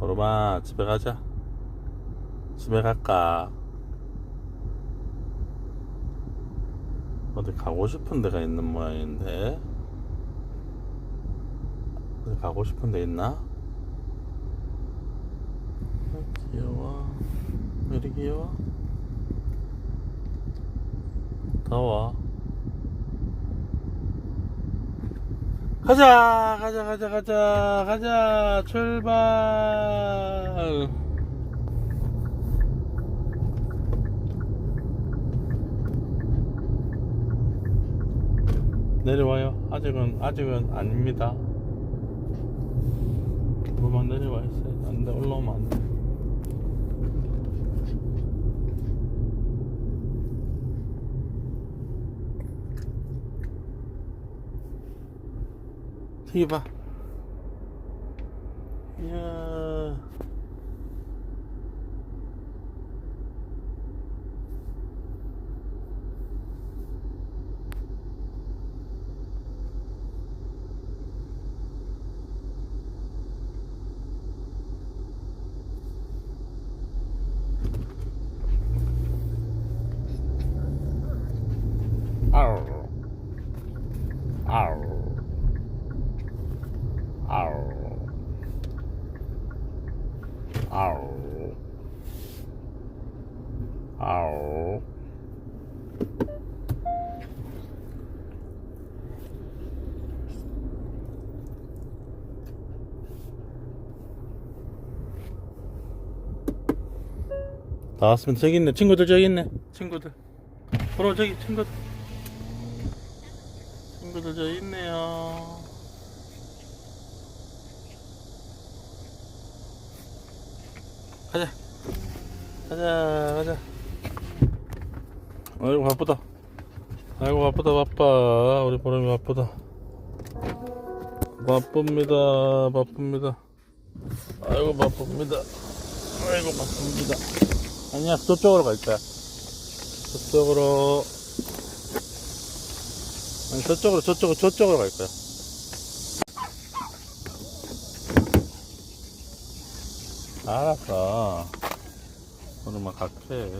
오르마 집에 가자. 집에 갈까? 어디 가고 싶은 데가 있는 모양인데. 어디 가고 싶은 데 있나? 아, 귀여워. 왜 이리 귀여워? 더워 가자 가자 가자 가자 가자 출발. 내려와요. 아직은 아직은 아닙니다. 그만 내려와 있어요. 안돼 올라오면 안돼 저기 봐. 이야. 아우. 아우. 아우. 아우. 아우. 나왔습니다. 저기 있네. 친구들 저기 있네. 친구들. 보러 저기 친구들. 친구들 저기 있네요. 가자. 가자, 가자. 아이고, 바쁘다. 아이고, 바쁘다, 바빠. 우리 보람이 바쁘다. 바쁩니다, 바쁩니다. 아이고, 바쁩니다. 아이고, 바쁩니다. 아니야, 저쪽으로 갈 거야. 저쪽으로. 아니, 저쪽으로, 저쪽으로, 저쪽으로 갈 거야. 알았어. 오늘 막 갈게.